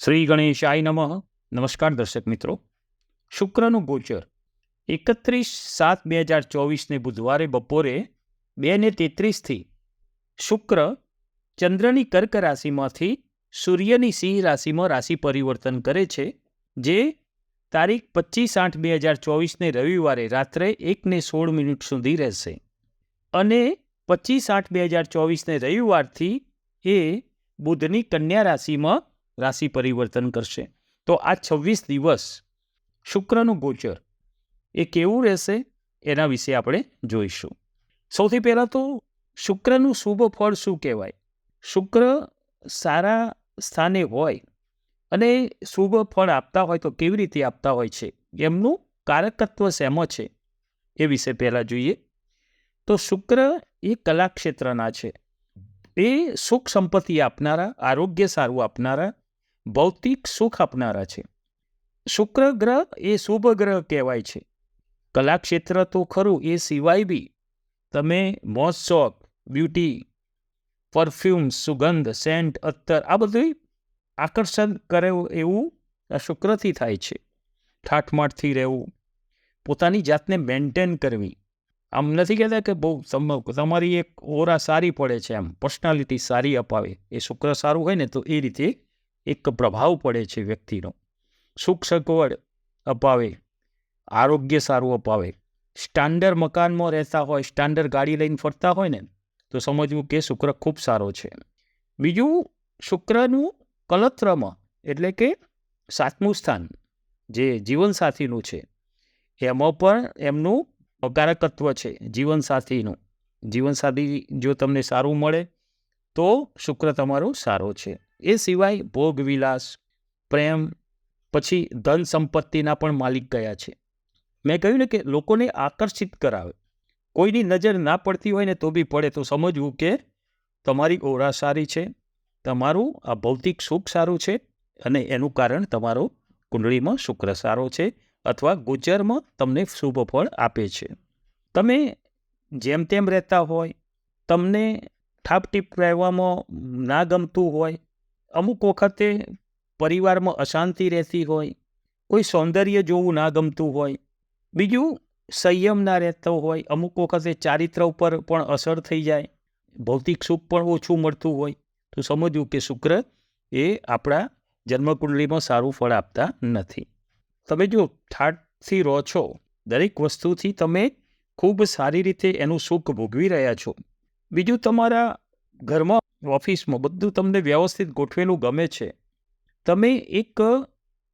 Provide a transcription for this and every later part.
શ્રી ગણેશાય નમઃ. નમસ્કાર દર્શક મિત્રો. શુક્રનું ગોચર. એકત્રીસ સાત બે હજાર ચોવીસને બુધવારે બપોરે બે ને તેત્રીસથી શુક્ર ચંદ્રની કર્ક રાશિમાંથી સૂર્યની સિંહ રાશિમાં રાશિ પરિવર્તન કરે છે, જે તારીખ પચીસ આઠ બે હજાર ચોવીસને રવિવારે રાત્રે એકને સોળ મિનિટ સુધી રહેશે. અને પચીસ આઠ બે હજાર ચોવીસને રવિવારથી એ બુધની કન્યા રાશિમાં રાશિ પરિવર્તન કરશે. તો આ છવ્વીસ દિવસ શુક્રનું ગોચર એ કેવું રહેશે? એના વિશે આપણે જોઈશું. સૌથી પહેલાં તો શુક્રનું શુભ ફળ શું કહેવાય? શુક્ર સારા સ્થાને હોય અને શુભ ફળ આપતા હોય તો કેવી રીતે આપતા હોય છે? એમનું કારકત્વ શેમાં છે? એ વિશે પહેલાં જોઈએ. તો શુક્ર એ કલા ક્ષેત્રના છે. એ સુખ સંપત્તિ આપનારા, આરોગ્ય સારું આપનારા ભૌતિક સુખ આપનારા છે. શુક્ર ગ્રહ એ શુભ ગ્રહ કહેવાય છે. કલાક્ષેત્ર તો ખરું, એ સિવાય બી તમે મોજ, શોખ, બ્યુટી, પરફ્યુમ, સુગંધ, સેન્ટ, અત્તર આ બધું આકર્ષણ કરે એવું આ શુક્રથી થાય છે. ઠાઠમાઠથી રહેવું, પોતાની જાતને મેન્ટેન કરવી. આમ નથી કહેતા કે બહુ તમ- તમારી એક ઓરા સારી પડે છે આમ, પર્સનાલિટી સારી અપાવે. એ શુક્ર સારું હોય ને તો એ રીતે એક પ્રભાવ પડે છે વ્યક્તિનો. સુખ સગવડ અપાવે, આરોગ્ય સારું અપાવે. સ્ટાન્ડર્ડ મકાનમાં રહેતા હોય, સ્ટાન્ડર્ડ ગાડી લઈને ફરતા હોય ને, તો સમજવું કે શુક્ર ખૂબ સારો છે. બીજું, શુક્રનું કલત્રમ એટલે કે સાતમું સ્થાન, જે જીવનસાથીનું છે. એમાં પણ એમનું અકારકત્વ છે જીવનસાથીનું. જીવનસાથી જો તમને સારું મળે તો શુક્ર તમારો સારો છે. એ સિવાય ભોગ વિલાસ, પ્રેમ, પછી ધન સંપત્તિના પણ માલિક ગયા છે. મેં કહ્યું ને કે લોકોને આકર્ષિત કરાવે. કોઈની નજર ના પડતી હોય ને તો બી પડે. તો સમજવું કે તમારી ઓરા સારી છે, તમારું આ ભૌતિક સુખ સારું છે અને એનું કારણ તમારો કુંડળીમાં શુક્ર સારો છે અથવા ગોચરમાં તમને શુભ ફળ આપે છે. તમે જેમ તેમ રહેતા હોય, તમને ઠાપટીપ રહેવામાં ના ગમતું હોય, અમુક વખતે પરિવારમાં અશાંતિ રહેતી હોય, કોઈ સૌંદર્ય જોવું ના ગમતું હોય, બીજું સંયમ ના રહેતો હોય, અમુક વખતે ચારિત્ર ઉપર પણ અસર થઈ જાય, ભૌતિક સુખ પણ ઓછું મળતું હોય, તો સમજવું કે શુક્ર એ આપણા જન્મકુંડલીમાં સારું ફળ આપતા નથી. તમે જો ઠાટથી રહો છો, દરેક વસ્તુથી તમે ખૂબ સારી રીતે એનું સુખ ભોગવી રહ્યા છો. બીજું તમારા ઘરમાં ઓફિસમાં બધું તમને વ્યવસ્થિત ગોઠવેલું ગમે છે. તમે એક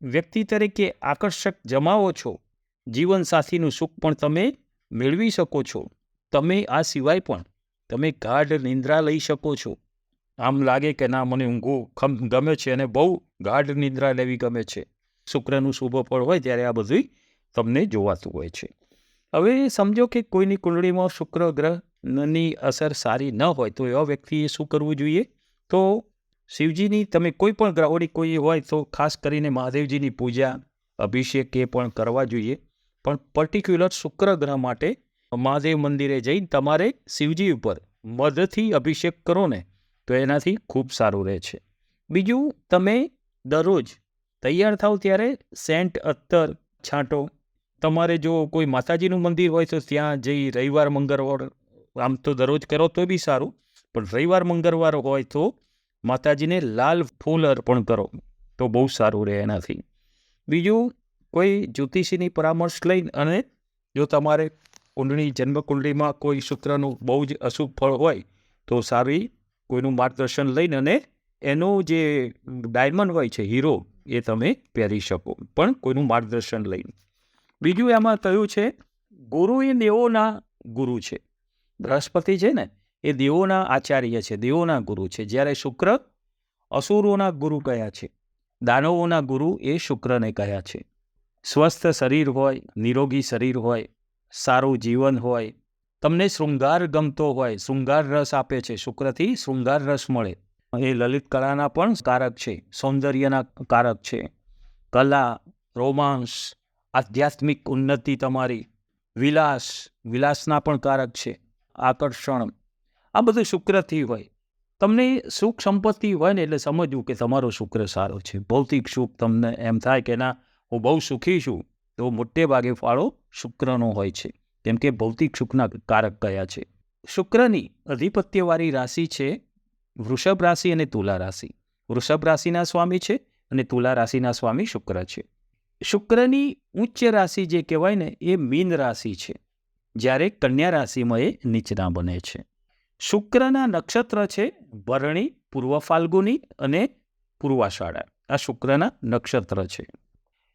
વ્યક્તિ તરીકે આકર્ષક જમાવો છો. જીવનસાથીનું સુખ પણ તમે મેળવી શકો છો. તમે આ સિવાય પણ તમે ગાઢ નિંદ્રા લઈ શકો છો. આમ લાગે કે ના, મને ઊંઘો ખમ ગમે છે અને બહુ ગાઢ નિંદ્રા લેવી ગમે છે. શુક્રનું શુભ ફળ હોય ત્યારે આ બધું તમને જોવાતું હોય છે. હવે સમજો કે કોઈની કુંડળીમાં શુક્ર ગ્રહની અસર સારી ન હોય તો એવા વ્યક્તિએ શું કરવું જોઈએ? તો શિવજીની તમે કોઈ પણ ગ્રહોની કોઈ હોય તો ખાસ કરીને મહાદેવજીની પૂજા, અભિષેક એ પણ કરવા જોઈએ. પણ પર્ટિક્યુલર શુક્ર ગ્રહ માટે મહાદેવ મંદિરે જઈ તમારે શિવજી ઉપર મધથી અભિષેક કરો ને, તો એનાથી ખૂબ સારું રહે છે. બીજું, તમે દરરોજ તૈયાર થાવ ત્યારે સેન્ટ અત્તર છાંટો. તમારે જો કોઈ માતાજીનું મંદિર હોય તો ત્યાં જઈ રવિવાર, મંગળવાર આમ તો દરરોજ કરો તો બી સારું, પણ રવિવાર, મંગળવાર હોય તો માતાજીને લાલ ફૂલ અર્પણ કરો, તો બહુ સારું રહે એનાથી. બીજું, કોઈ જ્યોતિષીની પરામર્શ લઈને અને જો તમારે કુંડળી, જન્મકુંડળીમાં કોઈ શુક્રનું બહુ જ અશુભ ફળ હોય, તો સારી કોઈનું માર્ગદર્શન લઈને અને એનો જે ડાયમંડ હોય છે, હીરો, એ તમે પહેરી શકો, પણ કોઈનું માર્ગદર્શન લઈને. બીજું એમાં કહ્યું છે, ગુરુ એ દેવોના ગુરુ છે. બૃહસ્પતિ છે ને, એ દેવોના આચાર્ય છે, દેવોના ગુરુ છે. જ્યારે શુક્ર અસુરોના ગુરુ કયા છે, દાનવોના ગુરુ એ શુક્રને કયા છે. સ્વસ્થ શરીર હોય, નિરોગી શરીર હોય, સારું જીવન હોય, તમને શૃંગાર ગમતો હોય, શૃંગાર રસ આપે છે, શુક્રથી શૃંગાર રસ મળે. એ લલિત કલાના પણ કારક છે, સૌંદર્યના કારક છે. કલા, રોમાંસ, આધ્યાત્મિક ઉન્નતિ તમારી, વિલાસ, વિલાસના પણ કારક છે. આકર્ષણ. આ બધું શુક્રથી હોય. તમને સુખ સંપત્તિ હોય ને એટલે સમજવું કે તમારો શુક્ર સારો છે. ભૌતિક સુખ તમને એમ થાય કે ના, હું બહુ સુખી છું, તો મોટે ભાગે ફાળો શુક્રનો હોય છે. કેમ કે ભૌતિક સુખના કારક કયા છે? શુક્રની અધિપત્યવાળી રાશિ છે વૃષભ રાશિ અને તુલા રાશિ. વૃષભ રાશિના સ્વામી છે અને તુલા રાશિના સ્વામી શુક્ર છે. શુક્રની ઉચ્ચ રાશિ જે કહેવાય ને એ મીન રાશિ છે. જ્યારે કન્યા રાશિમાં એ નીચના બને છે. શુક્રના નક્ષત્ર છે ભરણી, પૂર્વ ફાલ્ગુની અને પૂર્વાષાઢા આ શુક્રના નક્ષત્ર છે.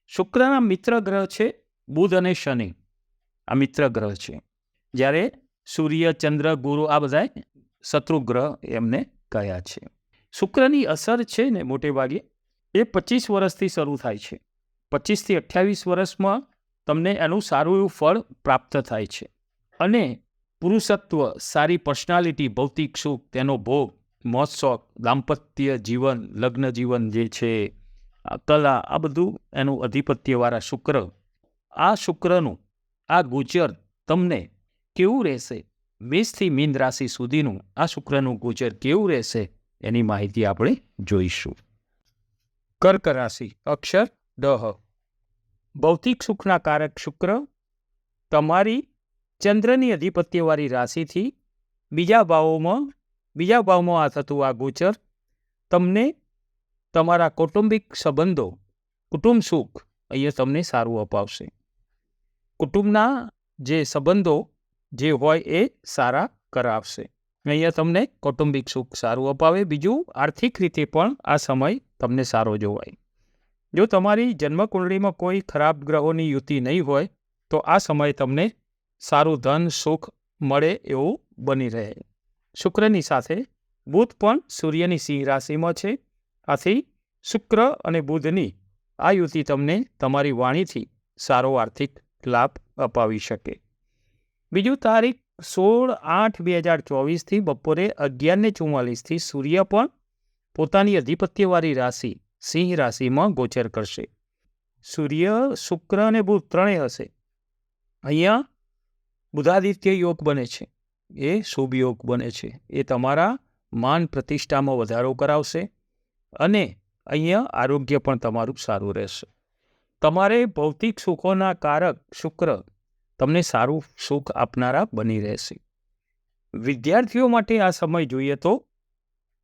શુક્રના મિત્ર ગ્રહ છે બુધ અને શનિ. આ મિત્ર ગ્રહ છે. જ્યારે સૂર્ય, ચંદ્ર, ગુરુ આ બધા શત્રુ ગ્રહ એમને કયા છે. શુક્રની અસર છે ને મોટે ભાગે એ પચીસ વર્ષથી શરૂ થાય છે. પચીસથી અઠ્યાવીસ વર્ષમાં તમને એનું સારું એવું ફળ પ્રાપ્ત થાય છે. અને પુરુષત્વ, સારી પર્સનાલિટી, ભૌતિક સુખ, તેનો ભોગ મોજશોખ દાંપત્ય જીવન, લગ્ન જીવન જે છે કલા, આ બધું એનું અધિપત્યવાળા શુક્ર. આ શુક્રનું, આ ગોચર તમને કેવું રહેશે? મેષથી મીન રાશિ સુધીનું આ શુક્રનું ગોચર કેવું રહેશે? એની માહિતી આપણે જોઈશું. કર્ક રાશિ, અક્ષર ડહ ભૌતિક સુખના કારક શુક્ર, તમારી ચંદ્રની અધિપત્યવાળી રાશિથી બીજા ભાવોમાં, બીજા ભાવમાં આ થતું આ ગોચર, તમને તમારા કૌટુંબિક સંબંધો, કુટુંબ સુખ અહીંયા તમને સારું અપાવશે. કુટુંબના જે સંબંધો જે હોય એ સારા કરાવશે. અહીંયા તમને કૌટુંબિક સુખ સારું અપાવે. બીજું, આર્થિક રીતે પણ આ સમય તમને સારો જોવાય. જો તમારી જન્મકુંડળીમાં કોઈ ખરાબ ગ્રહોની યુતિ નહીં હોય, તો આ સમય તમને સારું ધન, સુખ મળે એવું બની રહે. શુક્રની સાથે બુધ પણ સૂર્યની સિંહ રાશિમાં છે. આથી શુક્ર અને બુધની આ યુતિ તમને તમારી વાણીથી સારો આર્થિક લાભ અપાવી શકે. બીજું તારીખ સોળ આઠ બે હજાર ચોવીસથી બપોરે અગિયારને ચુમ્માલીસથી સૂર્ય પણ પોતાની અધિપત્યવાળી રાશિ, સિંહ રાશિમાં ગોચર કરશે. સૂર્ય, શુક્ર અને બુધ ત્રણેય હશે. અહીંયા બુધાદિત્ય યોગ બને છે. એ શુભ યોગ બને છે. એ તમારા માન પ્રતિષ્ઠામાં વધારો કરાવશે અને અહીંયા આરોગ્ય પણ તમારું સારું રહેશે. તમારે ભૌતિક સુખોના કારક શુક્ર તમને સારું સુખ આપનારા બની રહેશે. વિદ્યાર્થીઓ માટે આ સમય જોઈએ તો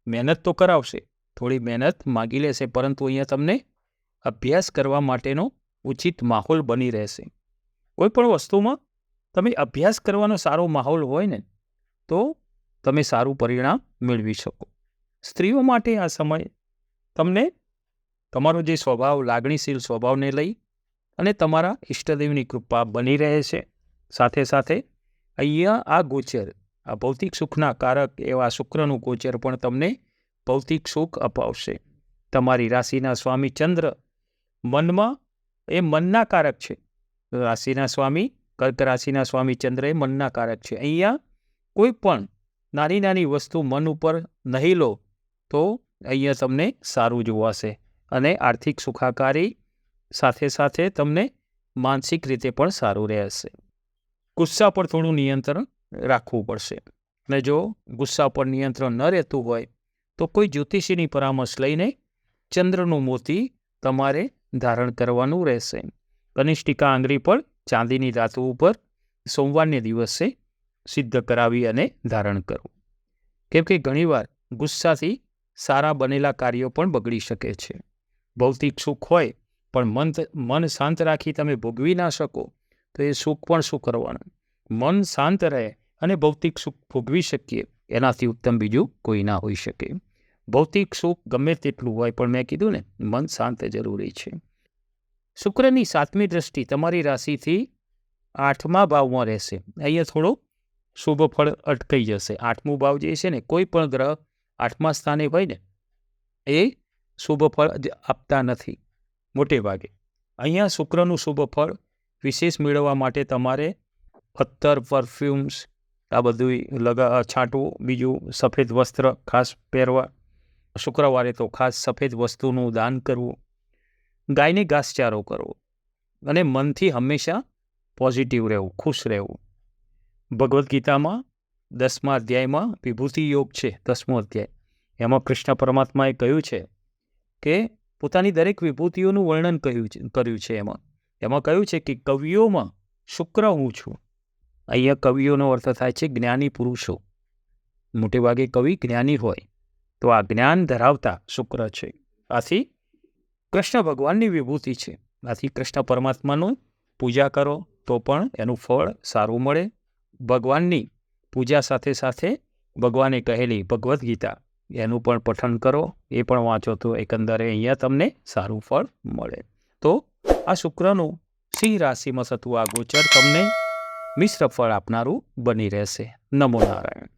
મહેનત તો કરાવશે, થોડી મહેનત માગી લેશે, પરંતુ અહીંયા તમને અભ્યાસ કરવા માટેનો ઉચિત માહોલ બની રહેશે. કોઈ પણ વસ્તુમાં તમે અભ્યાસ કરવાનો સારો માહોલ હોય ને, તો તમે સારું પરિણામ મેળવી શકો. સ્ત્રીઓ માટે આ સમય તમને તમારો જે સ્વભાવ, લાગણીશીલ સ્વભાવને લઈ અને તમારા ઈષ્ટદેવની કૃપા બની રહે છે. સાથે સાથે અહીંયા આ ગોચર, આ ભૌતિક સુખના કારક એવા શુક્રનું ગોચર પણ તમને ભૌતિક સુખ અપાવશે. તમારી રાશિના સ્વામી ચંદ્ર મનમાં, એ મનના કારક છે. રાશિના સ્વામી કર્ક રાશિના સ્વામી ચંદ્ર એ મનના કારક છે. અહીંયા કોઈ પણ નાની નાની વસ્તુ મન ઉપર નહીં લો તો અહીંયા તમને સારું જોવાશે અને આર્થિક સુખાકારી સાથે સાથે તમને માનસિક રીતે પણ સારું રહેશે. ગુસ્સા પર થોડું નિયંત્રણ રાખવું પડશે. અને જો ગુસ્સા પર નિયંત્રણ ન રહેતું હોય તો કોઈ જ્યોતિષીની પરામર્શ લઈને ચંદ્રનું મોતી તમારે ધારણ કરવાનું રહેશે. કનિષ્ઠિકા આંગળી પર ચાંદીની ધાતુ ઉપર સોમવારને દિવસે સિદ્ધ કરાવી અને ધારણ કરવું. કેમ કે ઘણીવાર ગુસ્સાથી સારા બનેલા કાર્યો પણ બગડી શકે છે. ભૌતિક સુખ હોય, પણ મન મન શાંત રાખી તમે ભોગવી ના શકો, તો એ સુખ પણ શું કરવાનું? મન શાંત રહે અને ભૌતિક સુખ ભોગવી શકીએ, એનાથી ઉત્તમ બીજું કોઈ ના હોઈ શકે. ભૌતિક સુખ ગમે તેટલું હોય, પણ મેં કીધું ને, મન શાંત જરૂરી છે. શુક્રની સાતમી દ્રષ્ટિ તમારી રાશિથી આઠમા ભાવમાં રહેશે. અહીંયા થોડો શુભ ફળ અટકાઈ જશે. આઠમું ભાવ જે છે ને, કોઈ પણ ગ્રહ આઠમા સ્થાને હોય ને, એ શુભ ફળ આપતા નથી, મોટે ભાગે. અહીંયા શુક્રનું શુભ ફળ વિશેષ મેળવવા માટે તમારે અત્તર પરફ્યુમ્સ આ બધું લગા છાંટવું, બીજું સફેદ વસ્ત્ર ખાસ પહેરવા. શુક્રવારે તો ખાસ સફેદ વસ્તુનું દાન કરવું. ગાયને ઘાસચારો કરવો અને મનથી હંમેશા પોઝિટિવ રહેવું, ખુશ રહેવું. ભગવદ્ ગીતામાં દસમા અધ્યાયમાં વિભૂતિ યોગ છે, દસમો અધ્યાય. એમાં કૃષ્ણ પરમાત્માએ કહ્યું છે કે પોતાની દરેક વિભૂતિઓનું વર્ણન કહ્યું છે, કર્યું છે એમાં. એમાં કહ્યું છે કે કવિઓમાં શુક્ર હું છું. અહીંયા કવિઓનો અર્થ થાય છે જ્ઞાની પુરુષો. મોટેભાગે કવિ જ્ઞાની હોય, તો આ જ્ઞાન ધરાવતા શુક્ર છે. આથી કૃષ્ણ ભગવાનની વિભૂતિ છે. આથી કૃષ્ણ પરમાત્માનું પૂજા કરો તો પણ એનું ફળ સારું મળે. ભગવાનની પૂજા સાથે સાથે ભગવાને કહેલી ભગવદ્ ગીતા, એનું પણ પઠન કરો, એ પણ વાંચો તો એકંદરે અહીંયા તમને સારું ફળ મળે. તો આ શુક્રનું સિંહ રાશિમાં થતું આ ગોચર તમને મિશ્ર ફળ આપનારું બની રહેશે. નમો નારાયણ.